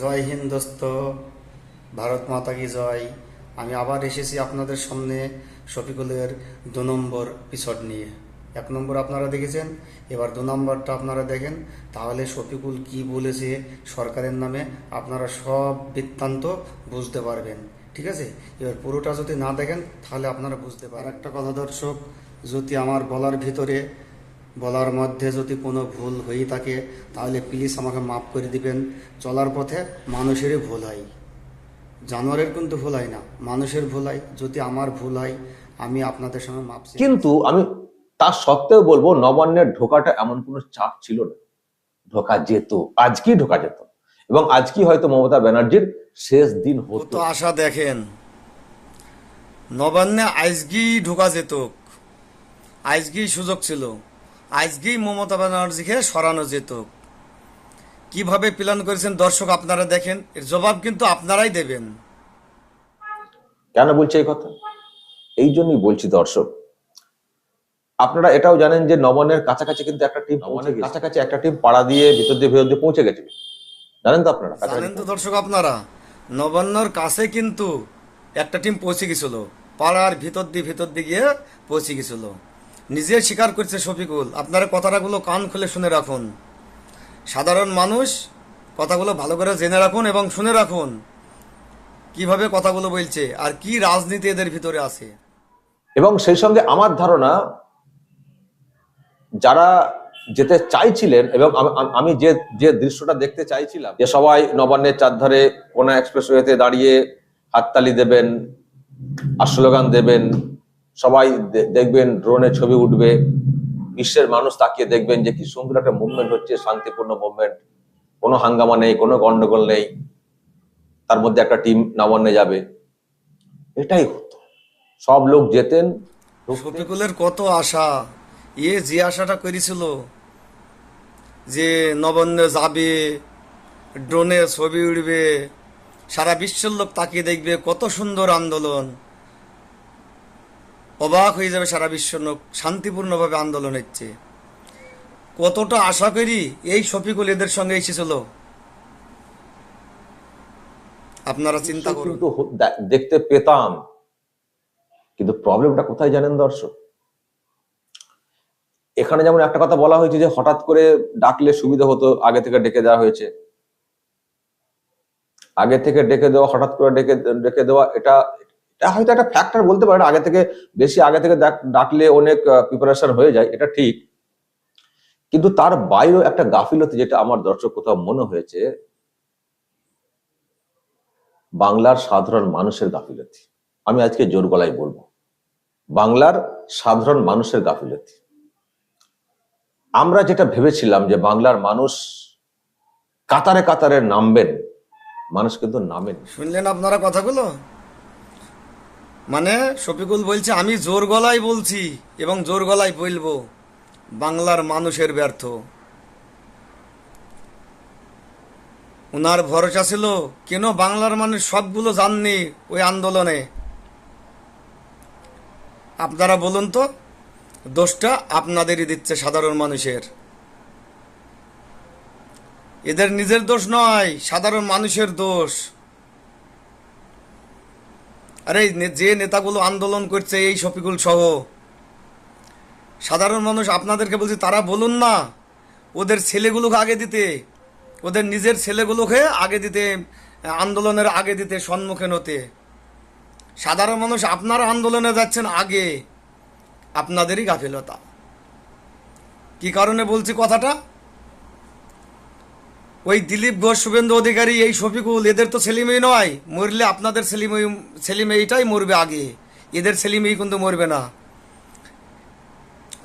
জয় হিন্দ দোস্ত। ভারত মাতা কি জয়? আমি আবার এসেছি আপনাদের সামনে শফিকুলের দু নম্বর এপিসোড নিয়ে। এক নম্বর আপনারা দেখেছেন, এবার দু নম্বরটা আপনারা দেখেন। তাহলে শফিকুল কি বলেছে সরকারের নামে আপনারা সব বৃত্তান্ত বুঝতে পারবেন, ঠিক আছে? এবার পুরোটা যদি না দেখেন, তাহলে আপনারা বুঝতে পারেন একটা কথা দর্শক, যদি আমার বলার ভিতরে বলার মধ্যে যদি কোনো ভুল হয়ে থাকে তাহলে প্লিজ আমাকে মাফ করে দিবেন। চলার পথে মানুষেরই ভুল হয়। জানোয়ারের কিন্তু ভুল হয় না মানুষের ভুল হয়। যদি আমার ভুল হয় আমি আপনাদের সঙ্গে মাপ কিন্তু আমি তার সত্ত্বেও বলব নবান্নের ঢোকাটা এমন কোনো চাপ ছিল না। ঢোকা যেত আজকেই ঢোকা যেত। এবং আজকেই হয়তো মমতা ব্যানার্জির শেষ দিন হতো। আশা দেখেন। নবান্নে আজকেই ঢোকা যেত। আজকেই সুযোগ ছিল। আজকেই মমতা ব্যানার্জিকে সরানো যেত। কীভাবে প্ল্যান করেছেন দর্শক আপনারা দেখেন এর জবাব কিন্তু আপনারাই দেবেন। কেন বলছে এই কথা? এই জন্যই বলছি দর্শক আপনারা এটাও জানেন যে নবান্নের কাছাকাছি কিন্তু একটা টিম নবান্নের কাছাকাছি একটা টিম পাড়া দিয়ে ভিতর দিয়ে ভিতর দিয়ে পৌঁছে গেছে। জানেন তো আপনারা? জানেন তো দর্শক আপনারা নবান্নর কাছে কিন্তু একটা টিম পৌঁছে গেছিল পাড়ার ভিতর দিয়ে ভিতর দিয়ে গিয়ে পৌঁছে গেছিল। নিজে স্বীকার করছে শফিকুল। আপনারা কথাটাগুলো কান খুলে শুনে রাখুন। সাধারণ মানুষ কথাগুলো ভালো করে জেনে রাখুন এবং শুনে রাখুন কীভাবে কথাগুলো বলছে আর কি রাজনীতি এদের ভিতরে আছে। এবং সেই সঙ্গে আমার ধারণা, যারা যেতে চাইছিলেন এবং আমি- যে যে দৃশ্যটা দেখতে চাইছিলাম, যে সবাই নবান্নের চারধারে কোনা এক্সপ্রেসওয়েতে দাঁড়িয়ে হাততালি দেবেন, আর দেবেন সবাই দেখবেন ড্রোনে ছবি উঠবে। বিশ্বের মানুষ তাকিয়ে দেখবেন যে কি সুন্দর একটা মুভমেন্ট হচ্ছে, শান্তিপূর্ণ মুভমেন্ট কোনো হাঙ্গামা নেই, কোনো গন্ডগোল নেই। তার মধ্যে একটা টিম নবান্নে যাবে। এটাই হতো। সব লোক যেতেন শফিকুলের কত আশা। ইয়ে যে আশাটা করেছিল যে নবান্নে যাবে ড্রোনে ছবি উঠবে, সারা বিশ্বের লোক তাকিয়ে দেখবে, কত সুন্দর আন্দোলন। অবাক হয়ে যাবে সারা বিশ্ব লোক শান্তিপূর্ণভাবে আন্দোলন হচ্ছে কতটা আশা করি এই শফিকুল এদের সঙ্গে এসেছিল। আপনারা চিন্তা করুন। কিন্তু দেখতে পেতাম। কিন্তু প্রবলেমটা কোথায় জানেন দর্শক? এখানে যেমন একটা কথা বলা হয়েছে যে হঠাৎ করে ডাকলে সুবিধা হতো আগে থেকে ডেকে দেওয়া হয়েছে। আগে থেকে ডেকে দেওয়া হঠাৎ করে ডেকে ডেকে দেওয়া এটা এটা হয়তো একটা ফ্যাক্টর বলতে পারেন, আগে থেকে বেশি, আগে থেকে ডাক- ডাকলে অনেক প্রিপারেশন হয়ে যায়, এটা ঠিক। কিন্তু তার বাইরেও একটা গাফিলতি যেটা আমার দর্শক কোথাও মনে হয়েছে, বাংলার সাধারণ মানুষের গাফিলতি। আমি আজকে জোর গলায় বলব, বাংলার সাধারণ মানুষের গাফিলতি। আমরা যেটা ভেবেছিলাম যে বাংলার মানুষ কাতারে কাতারে নামবেন, মানুষ কিন্তু নামেন। শুনলেন আপনারা কথাগুলো? মানে শফিকুল বলছে, আমি জোর গলায় বলছি এবং জোর গলায় বলব। বাংলার মানুষের ব্যর্থ। উনার ভরসা ছিল, কেন বাংলার মানুষ সবগুলো জাননি ওই আন্দোলনে? আপনারা বলুন তো, দোষটা আপনাদেরই দিচ্ছে সাধারণ মানুষের। এদের নিজের দোষ নয়, সাধারণ মানুষের দোষ। আরে যে নেতাগুলো আন্দোলন করছে এই শফিকুল সহ, সাধারণ মানুষ আপনাদেরকে বলছি, তারা বলুন না, ওদের ছেলেগুলোকে আগে দিতে, ওদের নিজের ছেলেগুলোকে আগে দিতে, আন্দোলনের আগে দিতে সম্মুখীন হতে। সাধারণ মানুষ, আপনারা আন্দোলনে যাচ্ছেন আগে, আপনাদেরই গাফিলতা। কি কারণে বলছি কথাটা? ওই দিলীপ ঘোষ, শুভেন্দু অধিকারী, এই শফিকুল, এদের তো ছেলিমেই নয়। মরলে আপনাদের ছেলিমেই ছেলিমেইটাই মরবে আগে। এদের ছেলিমেই কিন্তু মরবে না।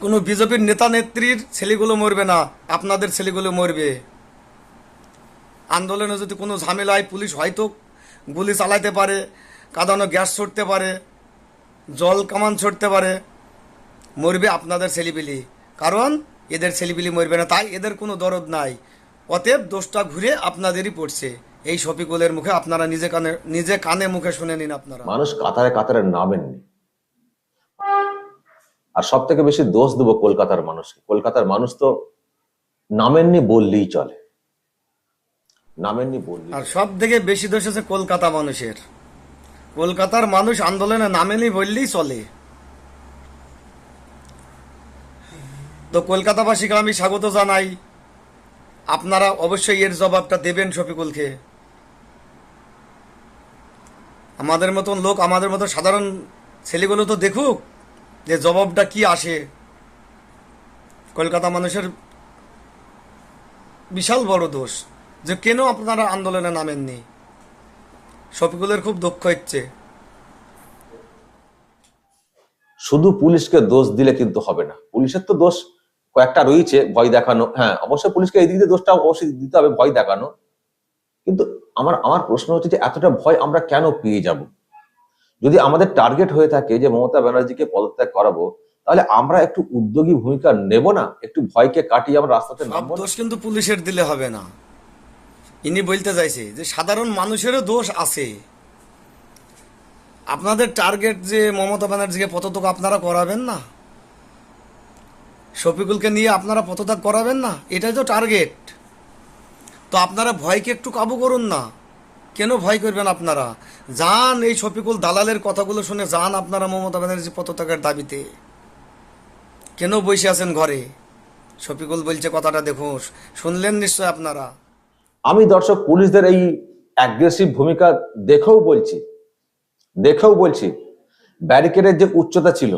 কোনো বিজেপির নেতা নেত্রীর ছেলেগুলো মরবে না। আপনাদের ছেলেগুলো মরবে। আন্দোলনে যদি কোনো ঝামেলায় পুলিশ হয়তো গুলি চালাইতে পারে, কাঁদানো গ্যাস ছড়তে পারে, জল কামান ছড়তে পারে, মরবে আপনাদের ছেলেপিলি। কারণ এদের ছেলেপিলি মরবে না। তাই এদের কোনো দরদ নাই। অতএব দোষটা ঘুরে আপনাদেরই পড়ছে। এই শফিকুলের মুখে আপনারা নিজে কানে নিজে কানে মুখে শুনে নিন আপনারা। মানুষ কাতারে কাতারে নামেননি আর সব থেকে বেশি দোষ দেবো কলকাতার মানুষকে। কলকাতার মানুষ তো নামেননি বললেই চলে। নামেননি বললি আর সব থেকে বেশি দোষ আছে কলকাতা মানুষের। কলকাতার মানুষ আন্দোলনে নামেনি বললেই চলে। তো কলকাতাবাসীকে আমি স্বাগত জানাই। আপনারা অবশ্যই এর জবাবটা দেবেন শফিকুলকে। আমাদের মতন লোক, আমাদের মতো সাধারণ ছেলেগুলো তো দেখুক যে জবাবটা কি আসে। কলকাতা মানুষের বিশাল বড় দোষ যে কেন আপনারা আন্দোলনে নামেননি? শফিকুলের খুব দুঃখ হচ্ছে। শুধু পুলিশকে দোষ দিলে কিন্তু হবে না। পুলিশের তো দোষ কয়েকটা রয়েছে ভয় দেখানো হ্যাঁ অবশ্যই পুলিশকে এই দিক দিয়ে দোষটা অবশ্যই দিতে হবে ভয় দেখানো। কিন্তু আমার আমার প্রশ্ন হচ্ছে যে এতটা ভয় আমরা কেন পেয়ে যাব? যদি আমাদের টার্গেট হয়ে থাকে যে মমতা ব্যানার্জিকে পদত্যাগ করাবো তাহলে আমরা একটু উদ্যোগী ভূমিকা নেব না? একটু ভয়কে কাটিয়ে আমরা রাস্তাতে নামবো দোষ কিন্তু পুলিশের দিলে হবে না। ইনি বলতে চাইছে যে সাধারণ মানুষেরও দোষ আছে। আপনাদের টার্গেট যে মমতা ব্যানার্জিকে পদত্যাগ আপনারা করাবেন না? শফিকুলকে নিয়ে আপনারা পদত্যাগ করাবেন না? এটাই তো টার্গেট তো আপনারা ভয়কে একটু কাবু করুন না। কেন ভয় করবেন আপনারা? যান এই শফিকুল দালালের কথাগুলো শুনে, যান আপনারা মমতা ব্যানার্জি পদত্যাগের দাবিতে। কেন বসে আছেন ঘরে? শফিকুল বলছে, কথাটা দেখুন, শুনলেন নিশ্চয় আপনারা। আমি দর্শক, পুলিশদের এই অ্যাগ্রেসিভ ভূমিকা দেখেও বলছি। দেখেও বলছি ব্যারিকেডের যে উচ্চতা ছিল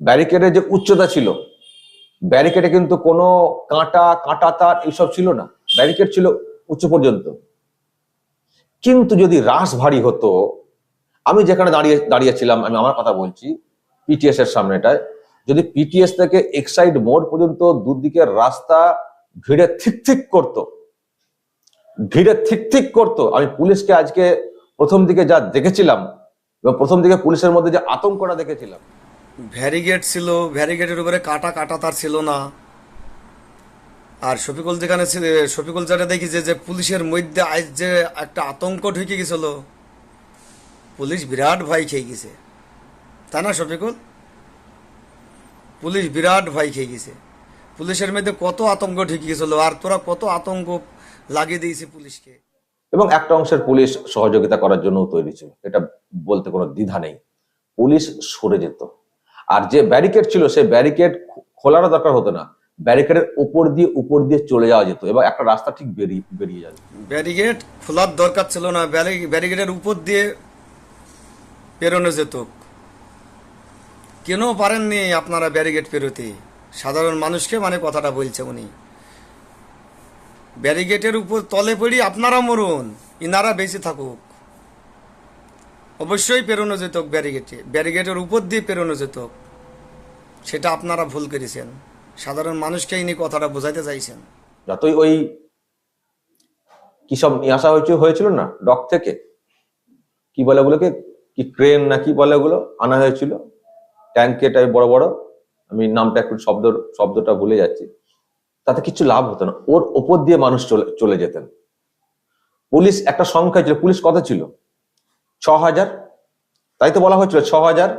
ব্যারিকেডের যে উচ্চতা ছিল ব্যারিকেডে কিন্তু কোনো কাঁটা কাঁটা তার এইসব ছিল না। ব্যারিকেড ছিল উচ্চ পর্যন্ত। কিন্তু যদি রাস ভারী হতো, আমি যেখানে দাঁড়িয়ে, দাঁড়িয়েছিলাম, আমি আমার কথা বলছি পিটিএস এর সামনেটায়, যদি পিটিএস থেকে এক্সাইড মোড় পর্যন্ত দুদিকের রাস্তা ভিড়ে থিক থিক করতো ভিড়ে থিক করতো, আমি পুলিশকে আজকে প্রথম দিকে যা দেখেছিলাম এবং প্রথম দিকে পুলিশের মধ্যে যে আতঙ্কটা দেখেছিলাম ভ্যারিগেট ছিল, ভ্যারিগেটের উপরে কাটা কাটা তার ছিল না। আর শফিকুল যেখানে ছিল শফিকুল যেটা দেখি যে পুলিশের মধ্যে আজ যে একটা আতঙ্ক ঢুকে গেছিল, পুলিশ বিরাট ভয় খেয়ে গেছে। তাই না, শফিকুল? পুলিশ বিরাট ভয় খেয়ে গেছে। পুলিশের মধ্যে কত আতঙ্ক ঢুকে গেছিল, আর তোরা কত আতঙ্ক লাগিয়ে দিয়েছে পুলিশকে। এবং একটা অংশের পুলিশ সহযোগিতা করার জন্য তৈরি ছিল, এটা বলতে কোনো দ্বিধা নেই। পুলিশ সরে যেত। আর যে ব্যারিকেড ছিল, সেই ব্যারিকেড খোলারও দরকার হতো না। ব্যারিকেডের উপর দিয়ে উপর দিয়ে চলে যাওয়া যেত। এবং একটা রাস্তা ঠিক বেরিয়ে বেরিয়ে যেত ব্যারিকেড খোলার দরকার ছিল না। ব্যারি- ব্যারিগেডের উপর দিয়ে পেরোনো যেত। কেন পারেননি আপনারা ব্যারিকেড পেরোতে? সাধারণ মানুষকে মানে কথাটা বলছে উনি। ব্যারিগেটের উপর তলে পড়ি আপনারা মরুন, ইনারা বেঁচে থাকুক। অবশ্যই পেরোনো যেত ব্যারিগেটে, ব্যারিগেটের উপর দিয়ে পেরোনো যেত সেটা আপনারা ভুল করেছেন। সাধারণ মানুষকে ইনি কথাটা বোঝাইতে চাইছেন। যতই ওই কি সব নিয়ে আসা হয়েছিল হয়েছিল না, ডক থেকে? কি বলে ওগুলোকে? কি ক্রেন না কি বলে ওগুলো? আনা হয়েছিল। ট্যাঙ্কে টাইপ বড় বড়। আমি নামটা একটু শব্দ, শব্দটা ভুলে যাচ্ছি। তাতে কিছু লাভ হতো না। ওর ওপর দিয়ে মানুষ চলে চলে যেতেন। পুলিশ একটা সংখ্যা ছিল। পুলিশ কত ছিল? ছ হাজার তাই তো বলা হয়েছিল ছ হাজার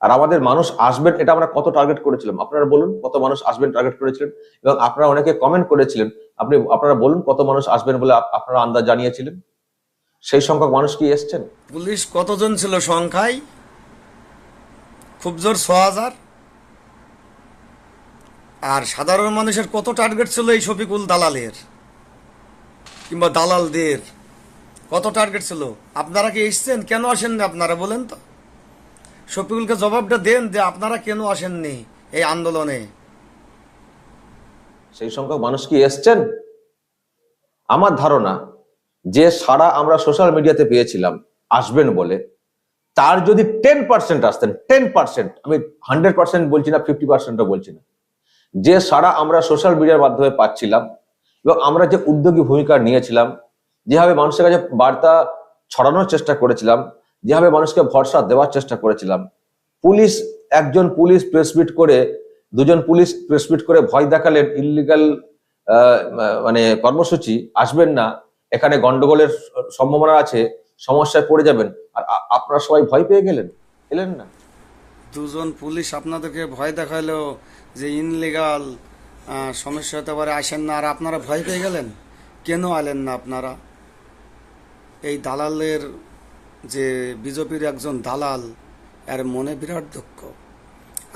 আর আমাদের মানুষ আসবেন, এটা আমরা কত টার্গেট করেছিলাম? আপনারা বলুন কত মানুষ আসবেন টার্গেট করেছিলেন? এবং আপনারা অনেকে কমেন্ট করেছিলেন, আপনি, আপনারা বলুন কত মানুষ আসবেন বলে আপনারা আন্দাজ জানিয়েছিলেন? সেই সংখ্যক মানুষ কি এসছেন? পুলিশ কতজন ছিল সংখ্যায়? খুব জোর ছ হাজার আর সাধারণ মানুষের কত টার্গেট ছিল এই শফিকুল দালালের? কিংবা দালালদের? কত টার্গেট ছিল? আপনারা কি এসছেন? কেন আসেননি আপনারা বলেন তো। শফিকুলকে জবাবটা দেন যে আপনারা কেন আসেননি এই আন্দোলনে? সেই সংখ্যক মানুষ কি এসছেন? আমার ধারণা, যে সারা আমরা সোশ্যাল মিডিয়াতে পেয়েছিলাম, আসবেন বলে, তার যদি টেন পার্সেন্ট আসতেন টেন পার্সেন্ট আমি হান্ড্রেড পার্সেন্ট বলছি না ফিফটি পার্সেন্টও বলছি না। যে সারা আমরা সোশ্যাল মিডিয়ার মাধ্যমে পাচ্ছিলাম, এবং আমরা যে উদ্যোগী ভূমিকা নিয়েছিলাম যেভাবে মানুষের কাছে বার্তা ছড়ানোর চেষ্টা করেছিলাম, যেভাবে মানুষকে ভরসা দেওয়ার চেষ্টা করেছিলাম, পুলিশ, একজন পুলিশ প্রেস মিট করে, দুজন পুলিশ প্রেস মিট করে ভয় দেখালেন ইলিগাল মানে কর্মসূচি, আসবেন না, এখানে গন্ডগোলের সম্ভাবনা আছে, সমস্যায় পড়ে যাবেন, আর আপনারা সবাই ভয় পেয়ে গেলেন এলেন না। দুজন পুলিশ আপনাদেরকে ভয় দেখাইলো যে ইনলিগাল সমস্যা হতে পারে, আসেন না, আর আপনারা ভয় পেয়ে গেলেন? কেন আলেন না আপনারা? এই দালালের যে বিজেপির একজন দালাল, এর মনে বিরাট দুঃখ।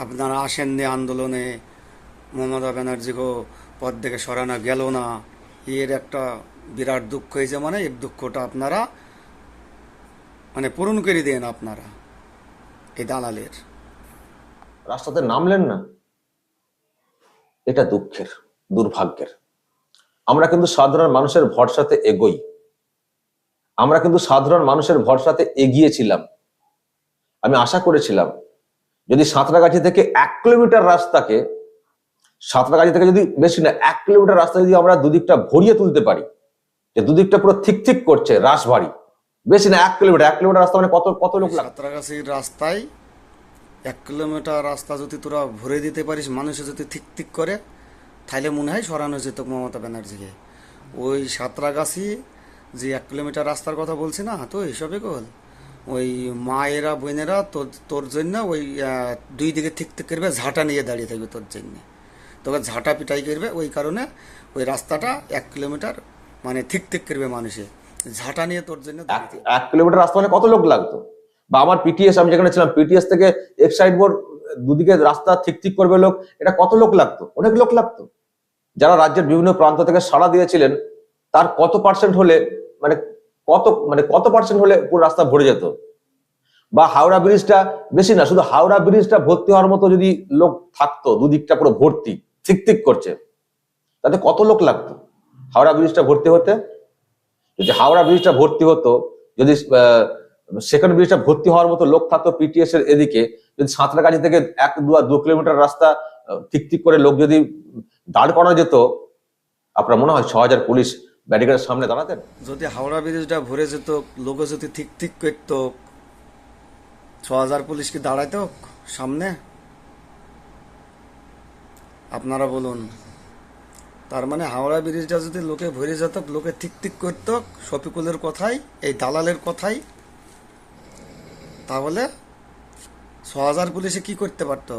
আপনারা আসেননি আন্দোলনে, মমতা ব্যানার্জিকেও পদ থেকে সরানো গেল না। এর একটা বিরাট দুঃখ হয়েছে মানে এর দুঃখটা আপনারা মানে পূরণ করে দেন আপনারা, এই দালালের। রাস্তাতে নামলেন না? এটা দুঃখের, দুর্ভাগ্যের। আমরা কিন্তু সাধারণ মানুষের ভরসাতে এগোই। আমরা কিন্তু সাধারণ মানুষের ভরসাতে এগিয়েছিলাম। আমি আশা করেছিলাম, যদি সাঁতরাগাছি থেকে এক কিলোমিটার রাস্তাকে, সাঁতরাগাছি থেকে যদি, বেশি না, এক কিলোমিটার রাস্তা যদি আমরা দুদিকটা ভরিয়ে তুলতে পারি, যে দুদিকটা পুরো ঠিক ঠিক করছে রাস ভারী বেশি না, এক কিলোমিটার এক কিলোমিটার রাস্তা মানে কত কত লোক সাঁতরাগাছির রাস্তায় এক কিলোমিটার রাস্তা যদি তোরা ভরে দিতে পারিস, মানুষে যদি ঠিক ঠিক করে তাহলে মনে হয় সরানো যেত মমতা ব্যানার্জিকে। ওই সাঁতরাগাছি যে এক কিলোমিটার রাস্তার কথা বলছি না তো এইসবে গোল। ওই মায়েরা বোনেরা তোর তোর জন্য ওই দুই দিকে ঠিক ঠিক করবে ঝাঁটা নিয়ে দাঁড়িয়ে থাকবে তোর জন্য। তোকে ঝাঁটা পিটাই করবে ওই কারণে ওই রাস্তাটা এক কিলোমিটার মানে ঠিক ঠিক করবে মানুষে। ঝাঁটা নিয়ে তোর জন্য এক- এক কিলোমিটার রাস্তা মানে কত লোক লাগতো? বা আমার পিটিএস আমি যেখানে ছিলাম পিটিএস থেকে এক্সাইড বোর্ড দুদিকে রাস্তা ঠিক ঠিক করবে লোক এটা কত লোক লাগতো? অনেক লোক লাগতো। যারা রাজ্যের বিভিন্ন প্রান্ত থেকে সাড়া দিয়েছিলেন তার কত পার্সেন্ট হলে মানে কত মানে কত পার্সেন্ট হলে পুরো রাস্তা ভরে যেত? বা হাওড়া ব্রিজটা বেশি না, শুধু হাওড়া ব্রিজটা ভর্তি হওয়ার মতো যদি লোক থাকতো, দুদিকটা পুরো ভর্তি ঠিক করছে, তাতে কত লোক লাগতো? হাওড়া ব্রিজটা ভর্তি হতে? যদি হাওড়া ব্রিজটা ভর্তি হতো, যদি সেকেন্ড ব্রিজটা ভর্তি হওয়ার মতো লোক থাকতো পিটিএস এর এদিকে, যদি সাঁতরাগাছি থেকে এক, দু দু কিলোমিটার রাস্তা ঠিক ঠিক করে লোক যদি দাঁড় করানো যেত, আপনার মনে হয় ছ হাজার পুলিশ ব্যারিকেডের সামনে দাঁড়াতেন? যদি হাওড়া ব্রিজটা ভরে যেত লোকে যদি ঠিক ঠিক করত ছ হাজার পুলিশ কি দাঁড়াইতো সামনে? আপনারা বলুন। তার মানে হাওড়া ব্রিজটা যদি লোকে ভরে যেত, লোকে ঠিক ঠিক করত, শফিকুলের কথাই, এই দালালের কথাই, তাহলে ছ হাজার পুলিশে কি করতে পারত?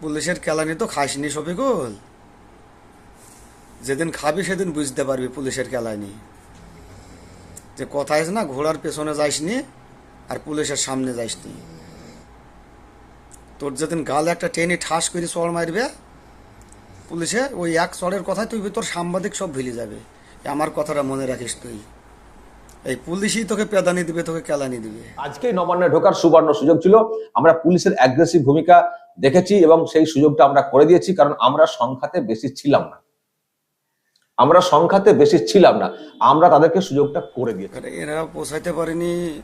পুলিশের কেলানি তো খাসনি শফিকুল। যেদিন খাবি, সেদিন বুঝতে পারবি পুলিশের খেলায় নিয়ে যে কথা আছে না, ঘোড়ার পেছনে যাইসনি আর পুলিশের সামনে যাইসনি তোর যেদিন গালে একটা টেনে ঠাস করে চড় মারবে, পুলিশে ওই এক চড়ের কথাই তুই তোর সাংবাদিক সব ভুলে যাবে। আমার কথাটা মনে রাখিস তুই। এই পুলিশই তোকে পেদানি দিবে, তোকে কেলানি দিবে। আজকেই নবান্নে ঢোকার সুবর্ণ সুযোগ ছিল। আমরা পুলিশের অ্যাগ্রেসিভ ভূমিকা দেখেছি এবং সেই সুযোগটা আমরা করে দিয়েছি, কারণ আমরা সংখ্যাতে বেশি ছিলাম না। আমরা সংখ্যাতে বেশি ছিলাম না। আমরা তাদেরকে সুযোগটা করে দিয়েছি। এরা- পোষাইতে পারেনি।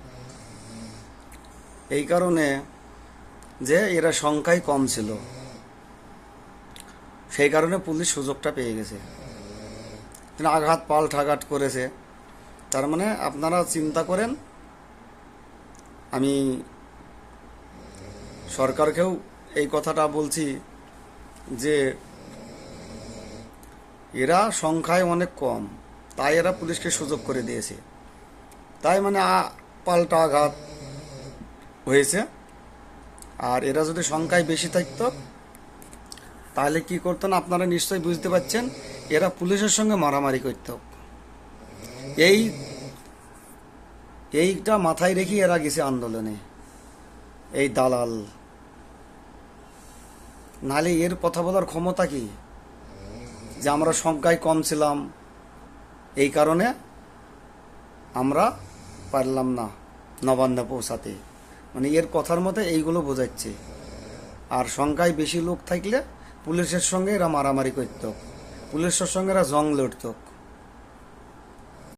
এই কারণে যে এরা সংখ্যাই কম ছিল, সেই কারণে পুলিশ সুযোগটা পেয়ে গেছে। আঘাত পাল্টাঘাত করেছে। তার মানে আপনারা চিন্তা করেন, আমি সরকারকেও এই কথাটা বলছি যে এরা সংখ্যায় অনেক কম, তাই এরা পুলিশকে সুযোগ করে দিয়েছে। তাই মানে পাল্টা আঘাত হয়েছে। আর এরা যদি সংখ্যায় বেশি থাকতো, তাহলে কি করতেন আপনারা নিশ্চয়ই বুঝতে পারছেন, এরা পুলিশের সঙ্গে মারামারি করত। এই, এইটা মাথায় রেখে এরা গেছে আন্দোলনে, এই দালাল। নাহলে এর কথা বলার ক্ষমতা কি? যে আমরা সংখ্যায় কম ছিলাম, এই কারণে আমরা পারলাম না নবান্নে পৌঁছাতে। মানে এর কথার মতে এইগুলো বোঝাচ্ছে। আর সংখ্যায় বেশি লোক থাকলে পুলিশের সঙ্গে এরা মারামারি করত। পুলিশের সঙ্গে এরা জং লড়ত।